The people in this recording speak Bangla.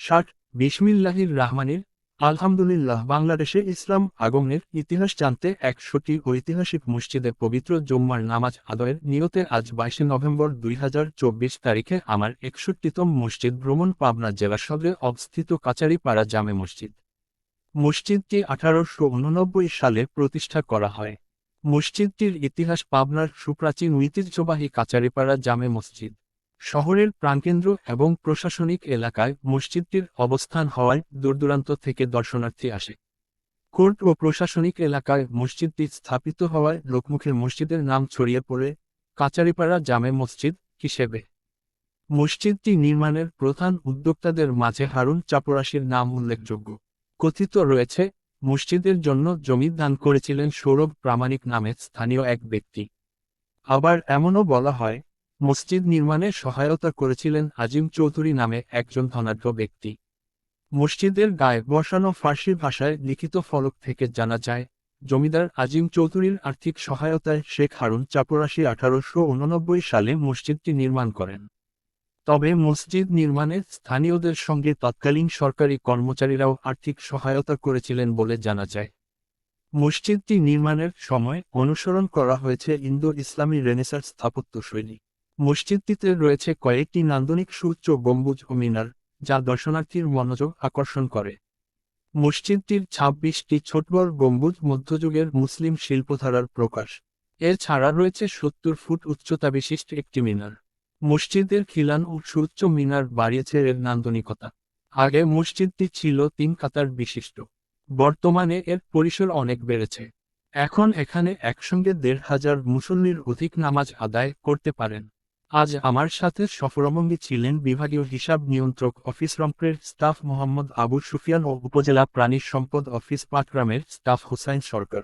ষাট, বিসমিল্লাহির রাহমানির, আলহামদুলিল্লাহ বাংলাদেশে ইসলাম আগমনের ইতিহাস জানতে একশোটি ঐতিহাসিক মসজিদে পবিত্র জম্মার নামাজ আদয়ের নিয়তে আজ বাইশে নভেম্বর দুই হাজার চব্বিশ তারিখে আমার একষট্টিতম মসজিদ ভ্রমণ পাবনা জেলা সদরে অবস্থিত কাচারিপাড়া জামে মসজিদ। মসজিদটি আঠারোশো উননব্বই সালে প্রতিষ্ঠা করা হয়। মসজিদটির ইতিহাস পাবনার সুপ্রাচীন ঐতিহ্যবাহী কাচারিপাড়া জামে মসজিদ। শহরের প্রাণকেন্দ্র এবং প্রশাসনিক এলাকায় মসজিদটির অবস্থান হওয়ায় দূরদূরান্ত থেকে দর্শনার্থী আসে। কোর্ট ও প্রশাসনিক এলাকায় মসজিদটি স্থাপিত হওয়ায় লোকমুখে মসজিদের নাম ছড়িয়ে পড়ে, কাচারিপাড়া জামে মসজিদ হিসেবে। মসজিদটি নির্মাণের প্রধান উদ্যোক্তাদের মাঝে হারুন চাপরাশির নাম উল্লেখযোগ্য। কথিত রয়েছে, মসজিদের জন্য জমি দান করেছিলেন সৌরভ প্রামাণিক নামে স্থানীয় এক ব্যক্তি। আবার এমনও বলা হয় মসজিদ নির্মাণে সহায়তা করেছিলেন আজিম চৌধুরী নামে একজন ধনাঢ্য ব্যক্তি। মসজিদের গায়ে বসানো ফার্সি ভাষায় লিখিত ফলক থেকে জানা যায়, জমিদার আজিম চৌধুরীর আর্থিক সহায়তায় শেখ হারুন চাপরাশি আঠারোশো উননব্বই সালে মসজিদটি নির্মাণ করেন। তবে মসজিদ নির্মাণে স্থানীয়দের সঙ্গে তৎকালীন সরকারি কর্মচারীরাও আর্থিক সহায়তা করেছিলেন বলে জানা যায়। মসজিদটি নির্মাণের সময় অনুসরণ করা হয়েছে ইন্দো ইসলামী রেনেসার স্থাপত্য শৈলী মসজিদটিতে রয়েছে কয়েকটি নান্দনিক সুউচ্চ গম্বুজ ও মিনার, যা দর্শনার্থীর মনোযোগ আকর্ষণ করে। মসজিদটির ছাব্বিশটি ছোটবড় গম্বুজ মধ্যযুগের মুসলিম শিল্পধারার প্রকাশ। এছাড়া রয়েছে সত্তর ফুট উচ্চতা বিশিষ্ট একটি মিনার। মসজিদের খিলান ও সুউচ্চ মিনার বাড়িয়েছে এর নান্দনিকতা। আগে মসজিদটি ছিল তিন কাতার বিশিষ্ট। বর্তমানে এর পরিসর অনেক বেড়েছে। এখন এখানে একসঙ্গে দেড় হাজার মুসল্লির অধিক নামাজ আদায় করতে পারেন। আজ আমার সাথে সফরমঙ্গে ছিলেন বিভাগীয় হিসাব নিয়ন্ত্রক অফিস রংপুরের স্টাফ মোহাম্মদ আবু সুফিয়ান ও উপজেলা প্রাণী সম্পদ অফিস পাটগ্রামের স্টাফ হুসাইন সরকার।